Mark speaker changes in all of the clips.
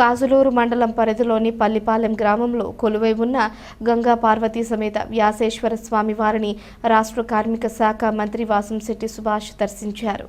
Speaker 1: కాజులూరు మండలం పరిధిలోని పల్లిపాలెం గ్రామంలో కొలువై ఉన్న గంగా పార్వతీ సమేత వ్యాసేశ్వర స్వామి వారిని రాష్ట్ర కార్మిక శాఖ మంత్రి వాసంశెట్టి సుభాష్ దర్శించారు.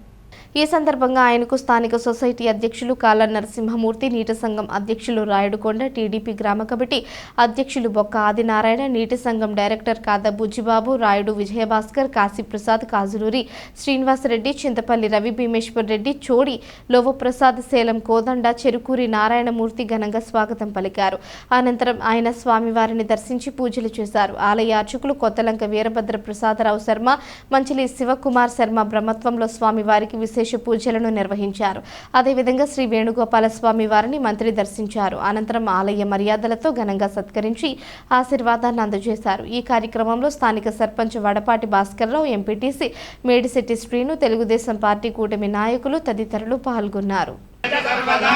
Speaker 1: ఈ సందర్భంగా ఆయనకు స్థానిక సొసైటీ అధ్యక్షులు కాల నరసింహమూర్తి నీటి సంఘం అధ్యక్షులు రాయుడుకొండ టీడీపీ గ్రామ కమిటీ అధ్యక్షులు బొక్క ఆదినారాయణ నీటి సంఘం డైరెక్టర్ కాద బుజ్జిబాబు రాయుడు విజయభాస్కర్ కాశీప్రసాద్ కాజులూరి శ్రీనివాసరెడ్డి చింతపల్లి రవి భీమేశ్వర్ రెడ్డి చోడి లోవప్రసాద్ సేలం కోదండ చెరుకూరి నారాయణమూర్తి ఘనంగా స్వాగతం పలికారు. అనంతరం ఆయన స్వామివారిని దర్శించి పూజలు చేశారు. ఆలయ అర్చకులు కొత్తలంక వీరభద్ర ప్రసాదరావు శర్మ మంచిలి శివకుమార్ శర్మ బ్రహ్మత్వంలో స్వామివారికి విశేష పూజలను నిర్వహించారు. అదేవిధంగా శ్రీ వేణుగోపాల స్వామి వారిని మంత్రి దర్శించారు. అనంతరం ఆలయ మర్యాదలతో ఘనంగా సత్కరించి ఆశీర్వాదాన్ని అందజేశారు. ఈ కార్యక్రమంలో స్థానిక సర్పంచ్ వడపాటి భాస్కర్రావు ఎంపీటీసీ మేడిశెట్టి శ్రీను తెలుగుదేశం పార్టీ కూటమి నాయకులు తదితరులు పాల్గొన్నారు.
Speaker 2: సర్వదా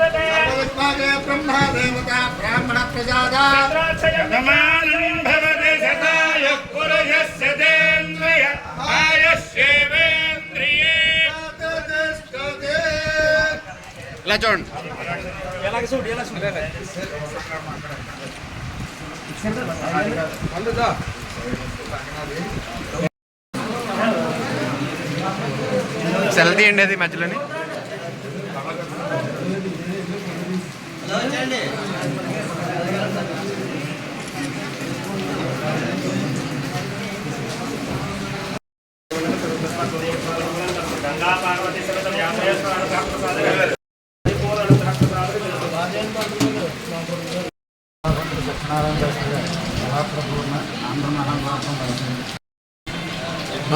Speaker 3: భవతి సదాయ పురుషస్య తేంద్రియ ఆయుష్యేవేంద్రియే
Speaker 2: ఇలా చూడండి.
Speaker 4: సెల్ తీయండి అది మధ్యలోని.
Speaker 3: గంగా పార్వతి సమేత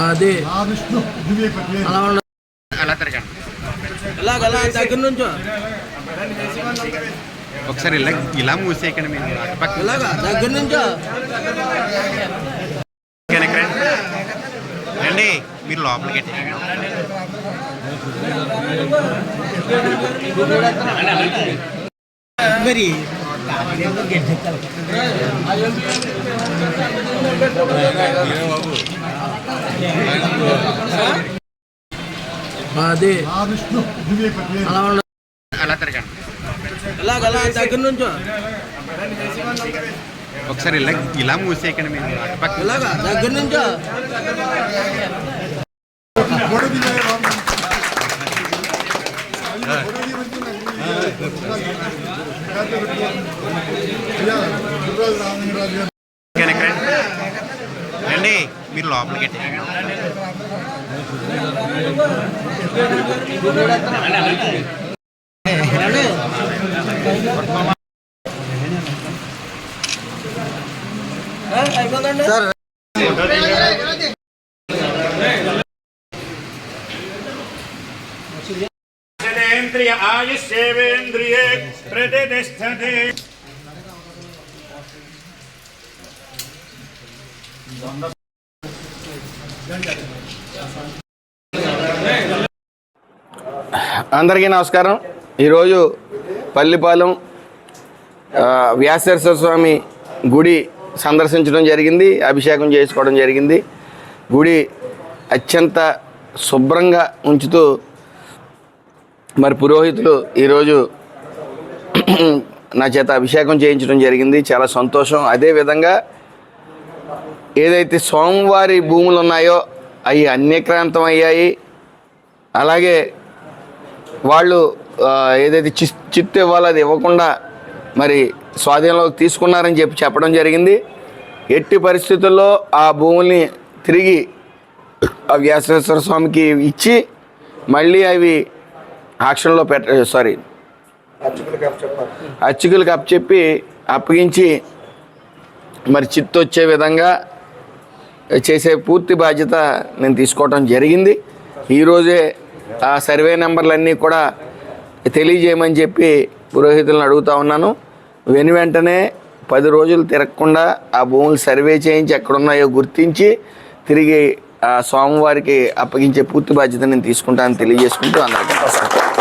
Speaker 5: అది దగ్గర నుంచో
Speaker 4: ఒకసారి ఇలా ఇలా మూసేయకండి మీరు
Speaker 5: దగ్గర నుంచో?
Speaker 4: లోపలికి.
Speaker 5: మరి అది అలా
Speaker 4: తిరగండి.
Speaker 5: అలా దగ్గర నుంచో.
Speaker 4: ఒకసారి ఇలా ఇలా మూసేయకండి మీరు అటు పక్క
Speaker 5: దగ్గర నుంచో
Speaker 4: వెనక్కి రండి రండి మీరు లోపలికి ఎట్టండి.
Speaker 5: అయిపోతుందండి
Speaker 3: ఆయుష్యేవేంద్రియే ప్రతిష్టతే.
Speaker 6: అందరికీ నమస్కారం. ఈరోజు పల్లిపాలెం వ్యాసేశ్వర స్వామి గుడి సందర్శించడం జరిగింది అభిషేకం చేసుకోవడం జరిగింది. గుడి అత్యంత శుభ్రంగా ఉంచుతూ మరి పురోహితులు ఈరోజు నా చేత అభిషేకం చేయించడం జరిగింది. చాలా సంతోషం. అదేవిధంగా ఏదైతే స్వామివారి భూములు ఉన్నాయో అవి అన్యక్రాంతం అయ్యాయి. అలాగే వాళ్ళు ఏదైతే చి చిత్తు ఇవ్వాలో అది ఇవ్వకుండా మరి స్వాధీనంలోకి తీసుకున్నారని చెప్పి చెప్పడం జరిగింది. ఎట్టి పరిస్థితుల్లో ఆ భూముల్ని తిరిగి ఆ వ్యాసేశ్వర స్వామికి ఇచ్చి మళ్ళీ అవి ఆక్షన్లో పెట్ట సారీ. అచ్చుకులకు అప్పచెప్పి అప్పగించి మరి చిత్తు వచ్చే విధంగా చేసే పూర్తి బాధ్యత నేను తీసుకోవడం జరిగింది. ఈరోజే ఆ సర్వే నెంబర్లన్నీ కూడా తెలియజేయమని చెప్పి పురోహితులను అడుగుతా ఉన్నాను. వెను వెంటనే పది రోజులు తిరగకుండా ఆ భూములు సర్వే చేయించి ఎక్కడున్నాయో గుర్తించి తిరిగి స్వామివారికి అప్పగించే పూర్తి బాధ్యత నేను తీసుకుంటానని తెలియజేసుకుంటూ అందరికీ నమస్కారం.